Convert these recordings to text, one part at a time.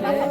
Hey,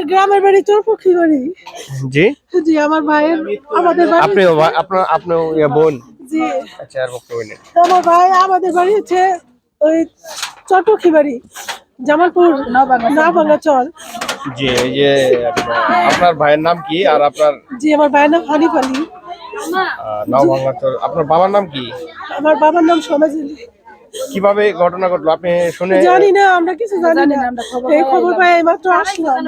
আমাদের গ্রামের বাড়ি চোরপক্ষী বাড়ি? জি। জি আমার ভাইয়ের আমাদের বাড়ি আপনি আপনার আপনার ইয়ে বোন? জি। আচ্ছা আর বক্তব্য নেই। আমার ভাই আমাদের বাড়ি হচ্ছে ওই চটপক্ষী বাড়ি জামালপুর না চল জি এই যে আপনার- আপনার ভাইয়ের নাম কি আর আপনার জি আমার ভাইয়ের নাম হানিফ আলী। নাম বাংলাচর আপনার বাবার নাম কি? আমার বাবার নাম সমাজ আলী। কীভাবে ঘটনা ঘটলো? আপনি শুনে জানি না আমরা কিছু জানি না। এই খবর পাই এই মাত্র আসলাম।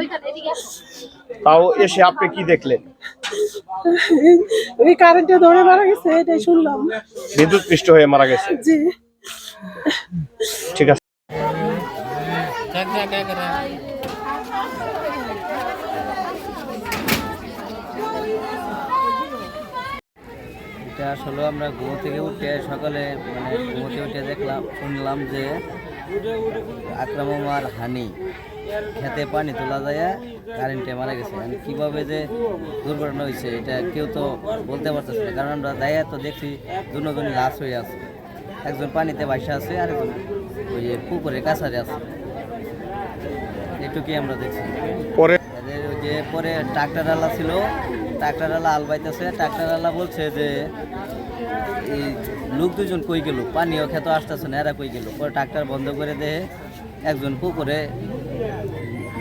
তাও এসে আপনি কি দেখলেন? এই- কারেন্টে ধরে মারা গেছে এটাই শুনলাম। বিদ্যুৎ পৃষ্ঠ হয়ে মারা গেছে। জি। ঠিক আছে। এটা আসলে আমরা ঘুমো থেকে উঠে সকালে মানে ঘুমোতে উঠে দেখলাম শুনলাম যে আকরাম আর হানি। খেতে পানি তোলা যায় কারেন্টে মারা গেছে। মানে কীভাবে যে দুর্ঘটনা হয়েছে এটা কেউ তো বলতে পারতেছে না। কারণ আমরা দায়া তো দেখছি দুজনই লাশ হয়ে আছে। একজন পানিতে বাইসা আছে আর একজন ওই যে পুকুরে কাছারে আছে। এটুকুই আমরা দেখছি। পরে? ওই যে পরে ট্রাক্টর আলা ছিল ট্রাক্টর আলা আল বাইতেছে ট্রাক্টর আলা বলছে যে, এই লোক দুজন কই গেল? পানিও খেতে আসতেছে না, এরা কই গেল? পরে ট্রাক্টর বন্ধ করে দেয়, একজন পুকুরে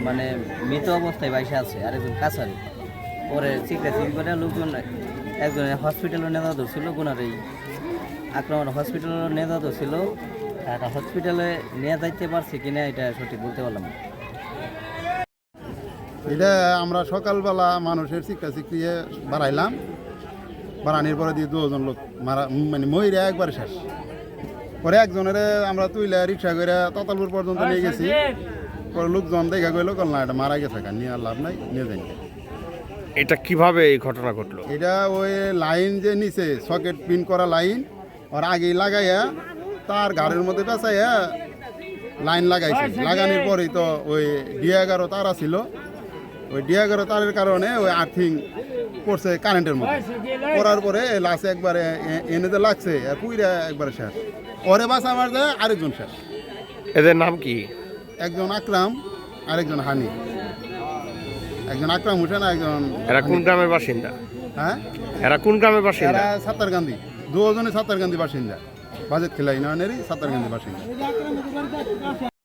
মানে মৃত অবস্থায় বাইসে আছে আর একজন কাছারি। পরে চিকটা চিকি করে লোকজন একজন হসপিটালে নেওয়া ধরছিল, গুনার এই আক্রমণ হসপিটালে নেওয়া ধরছিল, আর হসপিটালে নিয়ে যাইতে পারছে কিনা এটা সঠিক বলতে পারলাম না। এটা আমরা সকালবেলা মানুষের চিকা চিকিয়ে বাড়াইলাম। বাড়ানির পরে দিয়ে দুজন লোক মারা মানে ময়ূরে একবারে শেষ। পরে একজনের আমরা তুইলে রিক্সা করে ততালপুর পর্যন্ত নিয়ে গেছি। পরে লোকজন দেখা গেলো কল না এটা মারা গেছে কার নিয়ে আর লাভ নাই নিয়ে যাই এটা কীভাবে এই ঘটনা ঘটলো? এটা ওই লাইন যে নিচে সকেট পিন করা লাইন ওর আগেই লাগাইয়া তার ঘাড়ের মধ্যে পেঁচাইয়া লাইন লাগাইছে। লাগানোর পরেই তো ওই ডি এগারো তারা ছিল। ওই ডি এগারো তারের কারণে ওই আর্থিং পড়ছে কারেন্টের মধ্যে। পড়ার পরে লাশে একবারে এ- এনেতে লাগছে আর পুইরা একবারে শেষ। পরে বাস আমার যায় আরেকজন শেষ। এদের নাম কি? একজন আকরাম আরেকজন হানি। একজন আকরাম হোসেন একজন এরা কোন গ্রামের বাসিন্দা? হ্যাঁ? এরা কোন গ্রামের বাসিন্দা? এরা সাত্তারকান্দি দুজনে সাত্তারকান্দি বাসিন্দা। বাজেট খেলাই খেলা ইউনিয়নেরই সাত্তারকান্দি বাসিন্দা।